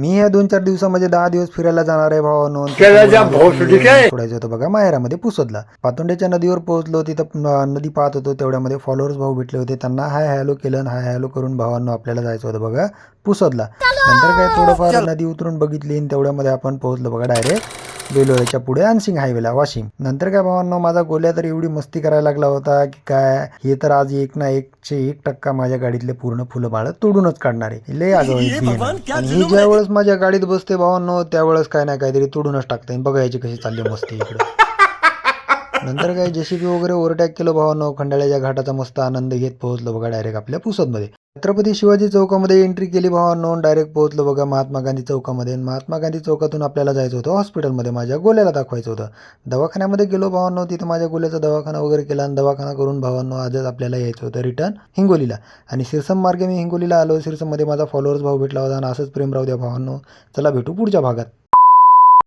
मी या दोन चार दिवसामध्ये दहा दिवस फिरायला जाणार आहे भावानो. सोडायचं होतं बघा माहेरामध्ये पुसदला. पातोंड्याच्या नदीवर पोहोचलो तिथं नदी पाहत होतो तेवढ्यामध्ये फॉलोअर्स भाऊ भेटले होते त्यांना हाय हॅलो केलं हाय हॅलो करून भावांनो आपल्याला जायचं होतं बघा पुसदला. नंतर काय थोडंफार नदी उतरून बघितली आणि तेवढ्यामध्ये आपण पोहोचलो बघा डायरेक्ट बेलोऱ्याच्या पुढे अनसिंग हायवेला वाशिम नंतर काय भावांनो माझा गोल्या तर एवढी मस्ती करायला लागला होता की काय हे तर आज एक ना एकशे एक टक्का माझ्या गाडीतले पूर्ण फुलं माळ तोडूनच काढणार. आहे. लय. आणि ही ज्या वेळेस माझ्या गाडीत बसते भावांनो त्यावेळेस काय ना काहीतरी तोडूनच टाकते. बघा याची कशी चालली मस्ती इकडे. नंतर काय जेसीबी वगैरे ओव्हरटॅक केलं भावांनो खंडाळ्याच्या घाटाचा मस्त आनंद घेत पोहोचलो बघा डायरेक्ट आपल्या पुसदमध्ये. छत्रपती शिवाजी चौकामध्ये एंट्री केली भावांनो डायरेक्ट पोहोचलो बघा महात्मा गांधी चौकामध्ये. महात्मा गांधी चौकातून आपल्याला जायचं होतं हॉस्पिटलमध्ये माझ्या गोल्याला दाखवायचं होतं. दवाखान्यामध्ये गेलो भावांनो तिथं माझ्या गोल्याचा दवाखाना वगैरे केला आणि दवाखाना करून भावांनो आजच आपल्याला यायचं होतं रिटर्न हिंगोलीला. आणि सिरसम मार्गे मी हिंगोलीला आलो. सिरसममध्ये माझा फॉलोअर्स भाऊ भेटला होता आणि असंच प्रेम राहू द्या भावांनो. चला भेटू पुढच्या भागात.